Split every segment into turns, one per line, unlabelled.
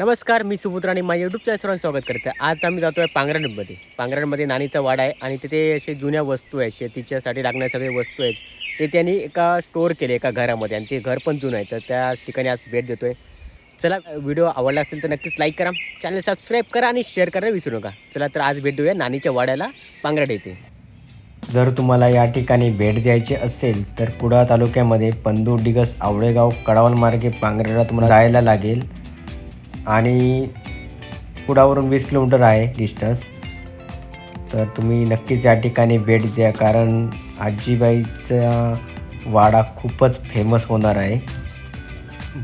नमस्कार मी सुपुत्र आणि माझ्या यूट्यूब चॅनल सर्वांचं स्वागत करते. आज आम्ही जातो आहे पांघरणमध्ये. पांघरणमध्ये नाणीचा वाडा आहे आणि तिथे असे जुन्या वस्तू आहेत. शेतीच्यासाठी लागणाऱ्या सगळ्या वस्तू आहेत. ते त्यांनी एका स्टोअर केले एका घरामध्ये. आणि ते घर पण जुनं आहे. तर त्या ठिकाणी आज भेट देतोय. चला व्हिडिओ आवडला असेल तर नक्कीच लाईक करा. चॅनल सबस्क्राईब करा आणि शेअर करायला विसरू नका. चला तर आज भेट देऊया नाणीच्या वाड्याला पांगरड येथे.
जर तुम्हाला या ठिकाणी भेट द्यायची असेल तर कुडाळ तालुक्यामध्ये पंदूर डिगस आवळेगाव कडावल मार्गे पांगरेला तुम्हाला जायला लागेल. आणि कुडावरून वीस किलोमीटर आहे डिस्टन्स तर तुम्ही नक्कीच या ठिकाणी भेट द्या कारण आजीबाईचा वाडा खूपच फेमस होणार आहे.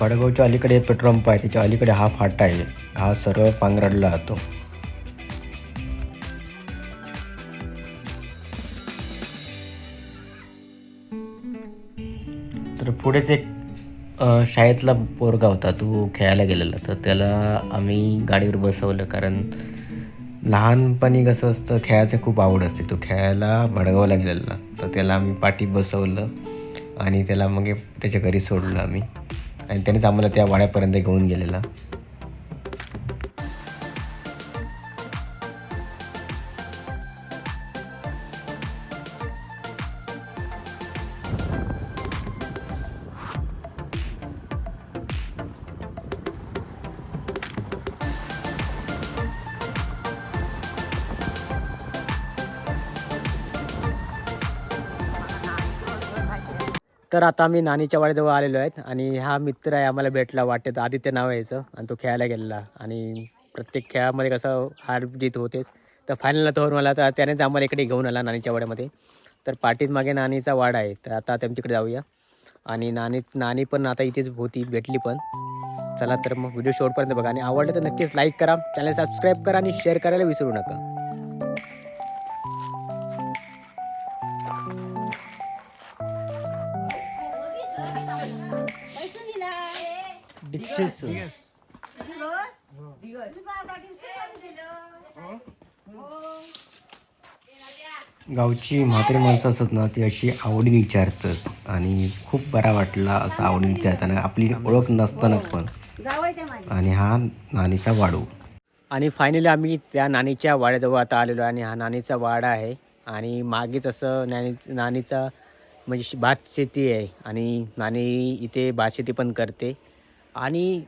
बडगावच्या अलीकडे पेट्रोल पंप आहे त्याच्या अलीकडे हा फाटा आहे हा सरळ पांगरडला जातो. तर पुढेच एक शाळेतला पोरगा होता तो खेळायला गेलेला. तर त्याला आम्ही गाडीवर बसवलं कारण लहानपणी कसं असतं खेळायचं खूप आवड असते. तो खेळायला भडगावला गेलेला. तर त्याला आम्ही पाठी बसवलं आणि त्याला मग त्याच्या घरी सोडलं आम्ही. आणि त्यानेच आम्हाला त्या वाड्यापर्यंत घेऊन गेलेला.
तर आता आम्ही नानीच्या वाड्याजवळ आलेलो आहेत आणि हा मित्र आहे आम्हाला भेटला वाटेत. आदित्य नाव यायचं आणि तो खेळायला गेलेला. आणि प्रत्येक खेळामध्ये कसं हार जीत होतेच. तर फायनलला तर मला तर त्यानेच आम्हाला इकडे घेऊन आला नानीच्या वाड्यामध्ये. तर पाठीत मागे नानीचा वाडा आहे. तर आता त्यांच्याकडे जाऊया. आणि नानी नानी पण आता इथेच होती भेटली पण. चला तर मग व्हिडिओ शेवटपर्यंत बघा. आणि आवडलं तर नक्कीच लाईक करा. चॅनल सबस्क्राईब करा आणि शेअर करायला विसरू नका.
गावची म्हातारी माणसं असतात ना ती अशी आवडीने विचारतात आणि खूप बरा वाटला असं आवडीने विचारताना. आपली ओळख नसताना पण. आणि हा नानीचा वाडू.
आणि फायनली आम्ही त्या नानीच्या वाड्याजवळ आता आलेलो आणि हा नानीचा वाडा आहे. आणि मागेच असं नानी नानीचा म्हणजे भात शेती आहे आणि नानी इथे भात शेती पण करते. आणि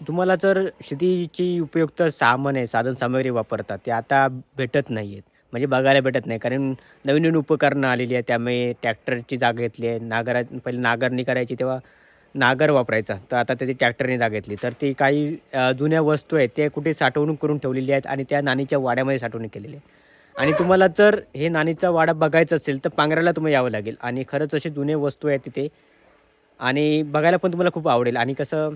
तुम्हाला जर शेतीची उपयुक्त सामान आहे साधन सामग्री वापरतात ते आता भेटत नाही आहेत म्हणजे बघायला भेटत नाही कारण नवीन नवीन उपकरणं आलेली आहे त्यामुळे ट्रॅक्टरची जागा घेतली आहे. नागरा पहिले नागरणी करायची तेव्हा नागर वापरायचा. तर आता त्याची ट्रॅक्टरने जागा घेतली. तर ती काही जुन्या वस्तू आहेत ते कुठे साठवणूक करून ठेवलेली आहेत आणि त्या नाणीच्या वाड्यामध्ये साठवणूक केलेली आहे आणि तुम्हाला जर हे नाणीचा वाडा बघायचा असेल तर पांघराला तुम्हाला यावं लागेल. आणि खरंच असे जुने वस्तू आहेत तिथे आणि बघायला पण तुम्हाला खूप आवडेल. आणि कसं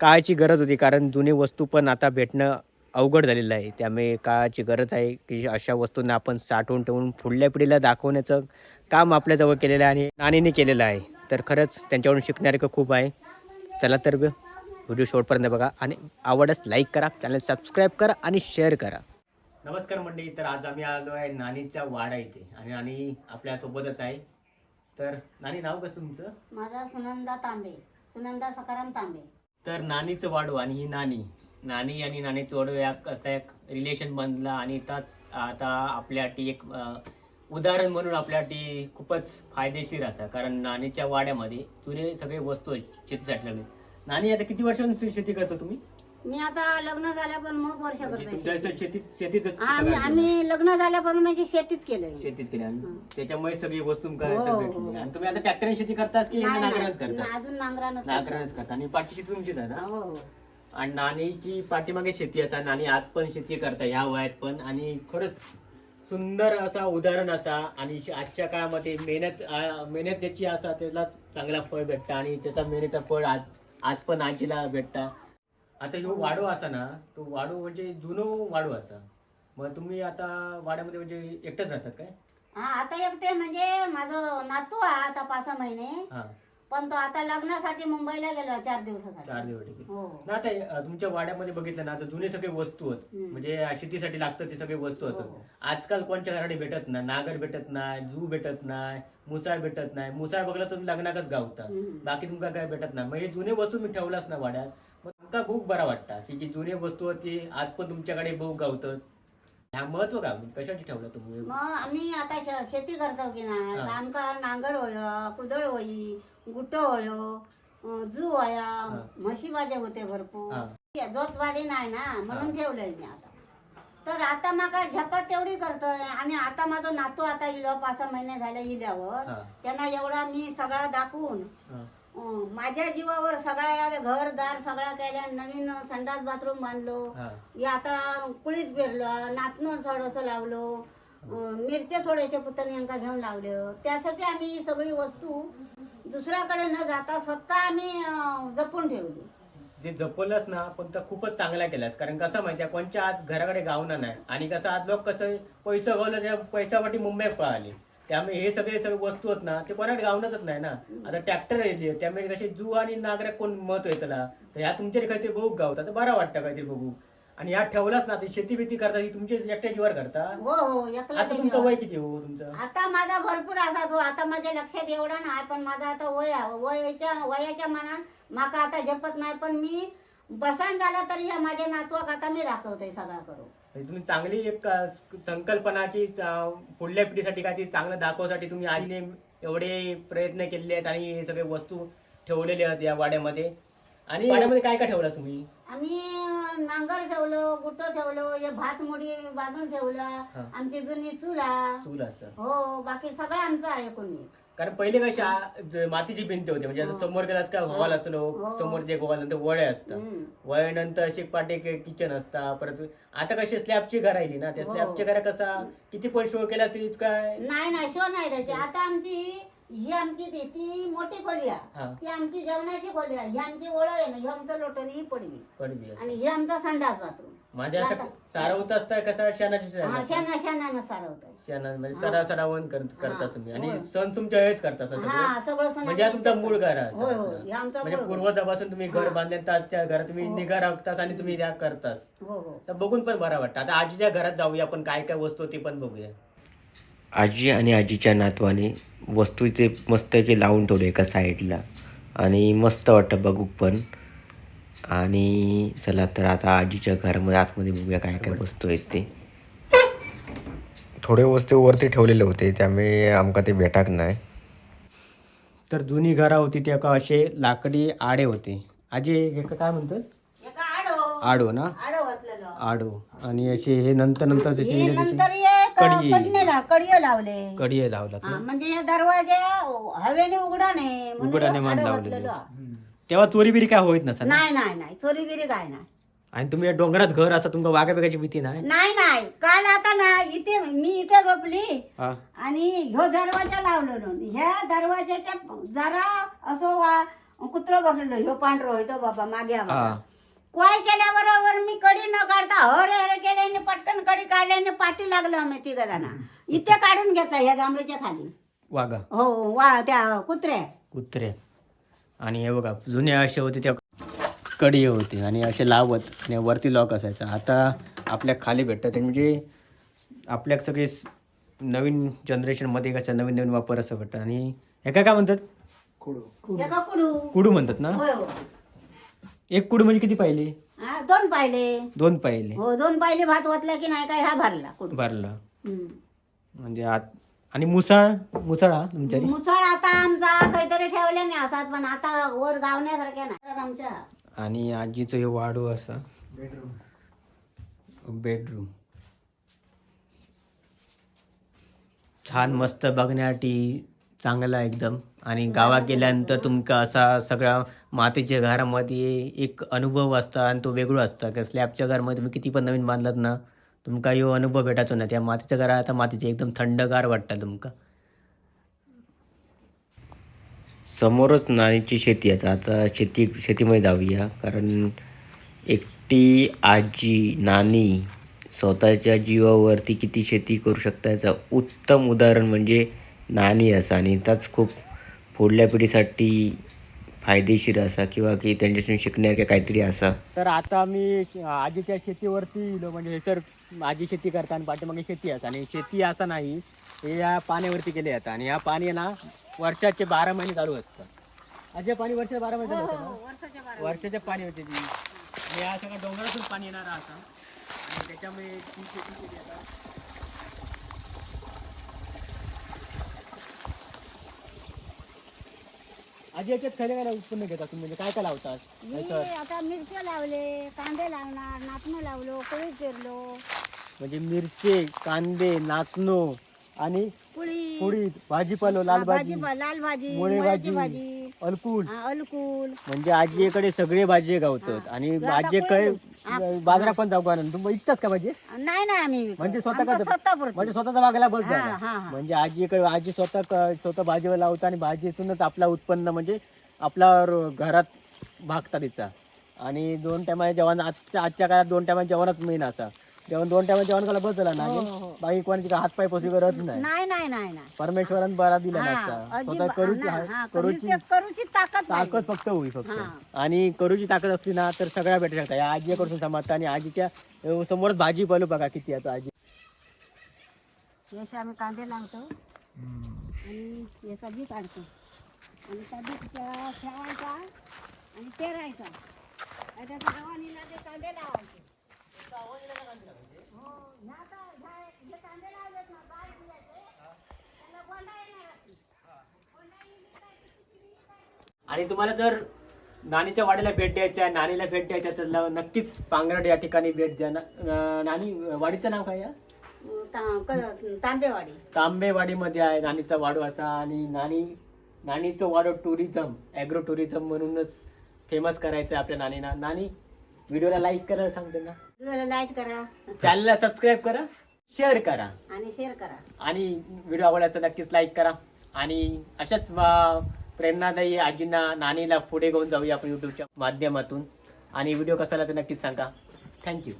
काळाची गरज होती कारण जुने वस्तू पण आता भेटणं अवघड झालेलं आहे. त्यामुळे काळाची गरज आहे की अशा वस्तूंना आपण साठवून ठेवून पुढल्या पिढीला दाखवण्याचं काम आपल्याजवळ केलेलं आहे आणि नाणीने केलेलं आहे. तर खरंच त्यांच्याकडून शिकणारे खूप आहे. चला तर व्हिडिओ शॉर्टपर्यंत बघा आणि आवडच लाईक करा चॅनल सबस्क्राईब करा आणि शेअर करा. नमस्कार मंडळी तर आज आम्ही आलो आहे नानीच्या वाडा इथे. आणि नानी आपल्यासोबतच आहे. तर नानी नाव कसं तुमचं?
माझा सुनंदा तांबे. सुनंदा सकाराम तांबे.
तर नानीचं वाडू आणि ही नानी. नानी आणि नानीचं वाडू या असा एक रिलेशन बनला आणि त्याच आता आपल्यासाठी एक अं, उदाहरण म्हणून आपल्यासाठी खूपच फायदेशीर असा. कारण नानीच्या वाड्यामध्ये जुने सगळे वस्तू आहेत शेतीसाठी लागले. नानी आता किती वर्षांपासून शेती करता तुम्ही?
मी आता लग्न झाल्यापासून मग वर्ष
म्हणजे
करते
तुमच्या शेतीत शेतीतच
आम्ही
सगळं
आम्ही लग्न झाल्यापासून म्हणजे शेतीच केलंय
शेतीत केली. आणि त्याच्यामुळे सगळी वस्तू
हो,
करायचं
हो.
भेटली. आणि तुम्ही आता ट्रॅक्टरने शेती करतास की
नाही,
नागरानच
नाही.
करता
अजून नांगरानं
नागरानच करता. आणि पाठी शेती तुमचीच आहे ना?
हो हो.
आणि नानीची पाठीमागे शेती असा नानी आज पण शेती करता ह्या वयात पण. आणि खरंच सुंदर असा उदाहरण असा. आणि श- आजच्या काळामध्ये मेहनत आ, मेहनत ज्याची असा त्यालाच चांगला फळ भेटतं. आणि त्याचा मेहनतीचा फळ आज आज पण आजीला भेटता. आता ह्यो वाडू असा ना तो वाडू म्हणजे जुनो वाडू असा. मग तुम्ही आता वाड्यामध्ये म्हणजे एकटंच राहतात काय?
हा आता एकटे म्हणजे माझं नातू आहे आता पाच सहा महिने.
हा.
पण तो आता लग्नासाठी मुंबईला गेलो चार दिवसासाठी.
चार दिवस ठीक आहे.
हो.
ना आता अ, तुमच्या वाड्यामध्ये बघितलं ना आता जुने सगळे वस्तू आहेत.
हम्म.
म्हणजे शेतीसाठी लागतात ते सगळे वस्तू
हो.
असतात आजकाल कोणच्या घराकडे भेटत नाही? नागर भेटत नाही जू भेटत नाही मुसाळ भेटत नाही. मुसाळ बघला तर लग्नाकच गावता.
हम्म.
बाकी तुमका काय भेटत नाही. मग हे जुने वस्तू मी ठेवलाच ना वाड्यात. आमका खूप बरा वाटता. की जी जुनी वस्तू होती आज पण तुमच्याकडे बघू गावतात ह्या महत्त्व का? कशासाठी ठेवलं तुम्ही
मग आम्ही आता श- शेती करतो की नाही
हा.
आमका नांगर होय कुदळ होई गुट होय अं, जू होया म्हशी माझे होते भरपूर.
हा.
जोतवाडी नाही ना म्हणून ठेवलंय मी आता. तर आता माका झपात तेवढी करतोय. आणि आता माझा नातू आता इलो पाच सहा महिने झाले इल्यावर.
हा.
त्यांना एवढा मी सगळा दाखवून
हा.
माझ्या जीवावर सगळ्या घरदार सगळा केल्या नवीन संडास बाथरूम बांधलो.
हा.
आता कुळीत पेरलो नातनं थोडस लावलो. मिरच्या थोड्याशा पुतणी यांका घेऊन लावलं त्यासाठी आम्ही सगळी वस्तू दुसऱ्याकडे न जाता स्वतः आम्ही जपून ठेवली.
जे जपलंच ना पण तर खूपच चांगला केलास कारण कसं माहितीये कोणच्या आज घराकडे गावना नाही. आणि कसं आज लोक कसं पैसे गावलं त्या पैशासाठी मुंबईत पळाले. त्यामुळे हे सगळे सगळे वस्तू आहेत ना ते कोणाकडे गावणारच नाही ना. आता ट्रॅक्टर येते त्यामुळे कसे जू आणि नागरिक कोण महत्त्व आहे त्याला? तर ह्या तुमच्या काहीतरी बघू गावतात तर बरं वाटतं काहीतरी बघू. आणि ह्या ठेवलाच ना ते शेती बिती करता ही तुमच्या एकट्या जीवर करता?
हो हो एकला
आता तुमचं वय किती हो तुमचं?
आता माझा भरपूर असा तो आता माझ्या लक्षात एवढा नाही पण माझा आता वय आहे. वयाच्या वयाच्या मनात माका आता झपत नाही पण मी बसान झाला तरी या माझ्या नातवाक आता मी दाखवते सगळा करू
म्हणजे तुम्ही चांगली एक संकल्पना की पुढल्या पिढीसाठी काय ती चांगलं दाखवसाठी तुम्ही आईने एवढे प्रयत्न केले आहेत आणि हे सगळे वस्तू ठेवलेले आहेत या वाड्यामध्ये. आणि वाड्यामध्ये काय काय ठेवलं तुम्ही?
आम्ही नांगर ठेवलो गुट ठेवलो हे भात मुडी बांधून ठेवला
हा.
आमची जुनी चुला
चूल असं
हो बाकी सगळं आमचं आहे कोणी.
कारण पहिले कशा मातीची भिंत होती म्हणजे असं समोर गेलास काय हॉल असतो
हो.
समोर जे हॉल नंतर वळे असतात. वळ्यानंतर असे पाटे किचन असता परत आता कशी स्लॅबची घर राहिली ना त्या
हो.
स्लॅबच्या घरा कसा किती पण शो केला तरी काय
नाही नाही शो नाही त्याची आता आमची ही आमची ती ती मोठी खोली
हा.
आहे ती आमची जेवणाची खोली आहे ही आमची ओळ आहे ना ही आमचं लोटण ही पडवी
पडवी.
आणि ही आमचा संडास बाथरूम
माझे असं सारवत असता कसा शानाची
हा शाना शानानं सारवत
शाना म्हणजे सडा सडावून कर- करता. तुम्ही. आणि. सण तुमच्या वेळेस करता ना सगळं
हा सगळं सण
म्हणजे हा तुमचा मूळ घर आहे
होय
असं.
होय हे आमचा
म्हणजे
घर.
पूर्वजापासून तुम्ही घर
हा.
बांधल्यात त्या घरात तुम्ही
हो.
निगा राखतास आणि तुम्ही त्या करतास.
हो हो.
तर बघून पण बरं वाटतं. आता आजीच्या घरात जाऊया आपण. काय काय वस्तू ते पण बघूया.
आजी आणि आजीच्या नातवाने वस्तू इथे मस्त की लावून ठेवले एका साईडला. आणि मस्त वाटतं बघू पण. आणि चला तर आता आजीच्या घरामध्ये आतमध्ये बघूया काय काय वस्तू आहेत ते. थोडे वस्तू वरती ठेवलेले होते त्यामुळे आमका ते भेटाक नाही.
तर जुनी घरा होती ते का असे लाकडी आडे होते. आजी हे काय म्हणतात
एका आडो.
आडो ना?
आडो
आणि असे हे नंतर नंतर जसे
हे नंतर
कडी.
कडणीला कडीय लावले. हा, म्हणजे हे दरवाजे हवेने उघडा नाही म्हणून
उघडाने
हे
मान लावलेले.
घातलेलं.
तेव्हा चोरी बिरी काय होत नसा
नाही नाही नाही. चोरी बिरी काय नाही.
आणि तुम्ही या डोंगरात घर असं तुमका वाघा बिगाची भीती नाही?
नाही नाही. काल आता ना इथे मी इथे झोपली
हा.
आणि ह्यो दरवाजा लावलेलो ह्या दरवाजाच्या जरा असं वा कुत्र बसलेलो. ह्यो पांढरो होतो बाबा मागे
हा
आम्हाला. काय केल्याबरोबर मी कडी न काढता हर हर केल्याने पटकन कडी काढल्याने पाठी लागलो आम्ही तिघ जणा. इथे काढून घेता ह्या जांभळीच्या खाली.
वाघा.
हो वा त्या कुत्र्या
कुत्रे. आणि हे बघा जुने असे होते त्या कडी होती आणि असे लावत आणि वरती लॉक असायचा. आता आपल्या खाली भेटतात म्हणजे आपल्या सगळे नवीन जनरेशनमध्ये कसं नवीन नवीन वापर असं भेटतं आणि हे काय काय म्हणतात?
एका कुडू.
कुडू म्हणतात ना?
हो
एक कुडू म्हणजे किती पाहिले?
हा, दोन पाहिले.
दोन पाहिले.
हो दोन पाहिले भात ओतला की नाही काय हा भरला कुडू.
भरला. म्हणजे आत आणि मुसाळ मुसाळ हा तुमच्या
मुसळ आता आमचा काहीतरी ठेवले नाही असतात पण आता वर गावण्यासारख्या नाही आमच्या
आणि आजीचं हे वाडू असा. बेडरूम छान मस्त बघण्यासाठी चांगला एकदम. आणि गावात गेल्यानंतर तुमका असा सगळा मातीच्या घरामध्ये एक अनुभव असता आणि तो वेगळो असता. का स्लॅबच्या घरामध्ये तुम्ही किती पण नवीन बांधलात ना तुमका ह्यो अनुभव भेटायचो ना त्या मातीच्या घरात आता मातीचे एकदम थंडगार वाटतं तुमका.
समोरच नानीची शेती आहे. आता शेती शेतीमध्ये जाऊया. कारण एकटी आजी नानी स्वतःच्या जीवावरती किती शेती करू शकता याचं उत्तम उदाहरण म्हणजे नानी असा. आणि त्याच खूप पुढल्या पिढीसाठी फायदेशीर असा किंवा की त्यांच्यापासून शिकण्यासारखे काहीतरी असा?
तर आता मी आजीच्या शेतीवरती इलो म्हणजे सर आजी शेती करता आणि पाठीमागे शेती असा. आणि शेती असा नाही हे या पाण्यावरती केले जातं. आणि या पाणी आहे ना वर्षाचे बारा महिने चालू असतं. अजय पाणी वर्षाचे बारा महिने चालू असतं वर्षाच्या पाणी होते या सगळ्या डोंगरातून पाणी येणार आता आणि त्याच्यामुळे ती शेती केली जातात आजी याच्यात खरे काय उत्पन्न घेता तुम्ही? म्हणजे काय काय लावतात
मी आता मिरच्या लावले कांदे लावणार नाचणं लावलो कोळी पेरलो
म्हणजे मिरचे कांदे नाचणो आणि
पुळी.
पुडीत भाजीपालो लाल
हा,
भाजी
लाल भाजी
मुळे
मुळ्याची
भाजी.
भाजी
अलकूल.
हा, अलकूल.
म्हणजे आजीकडे सगळे भाजी गावतात आणि आजी काय बाजारात पण जाऊ का तुम्ही इतकाच का भाजी
नाही नाही आम्ही विकत.
म्हणजे स्वतः
आमचं
का. म्हणजे स्वतःचा बागायला बस
हा,
झाला
हा, हा.
म्हणजे आजीकडे आजी स्वतः क- स्वतः भाजीवर लावता आणि भाजीतूनच आपला उत्पन्न म्हणजे आपला रो- घरात भागता तिचा आणि दोन टायमा जेवण आजच्या आजच्या काळात दोन टायमा जेवणच मेन असा जेवण दोन टायमा जेवण करायला बस झाला ना
हो,
आजी?
हो.
बाकी कोणाची काय हातपाय पोसू गरज नाही.
नाही नाही नाही नाही.
परमेश्वरान बरा दिला
हा,
नसता करूची
हा, हा,
करूची
करूची करूची ताकद.
फक्त होई फक्त.
हा.
आणि करूची ताकद असली ना तर सगळ्या भेटू शकता या आजीकडून समजतं आणि आजीच्या अं, समोरच भाजी पाहिलं बघा किती आता आजी.
आम्ही कांदे लावतो. आणि याचा बी काढतो. आणि त्या बी त्या ठेवायचा आणि पेरायचा आणि त्याचा गव्हाणीला ते कांदे लावायचे.
आणि तुम्हाला जर नानीच्या वाडीला भेट द्यायची आहे नानीला भेट द्यायची आहे तर नक्कीच पांगरड या ठिकाणी भेट द्या. ना- नानी वाडीचं नाव काय
तांबेवाडी.
तांबेवाडीमध्ये आहे नानीचा वाडू असा. आणि नानी नानीचं वाडू टुरिझम ॲग्रो टुरिझम म्हणूनच फेमस करायचं आहे आपल्या नानीना. नानी व्हिडिओला लाईक करायला सांगते ना.
व्हिडिओला लाईक करा.
चॅनलला सबस्क्राईब करा शेअर करा.
आणि शेअर करा.
आणि व्हिडिओ आवडला तर नक्कीच लाईक करा. आणि अशाच प्रेरणादायी आजींना नानीला पुढे घेऊन जाऊया आपण यूट्यूबच्या माध्यमातून. आणि व्हिडिओ कसा आला तर नक्कीच सांगा. थँक्यू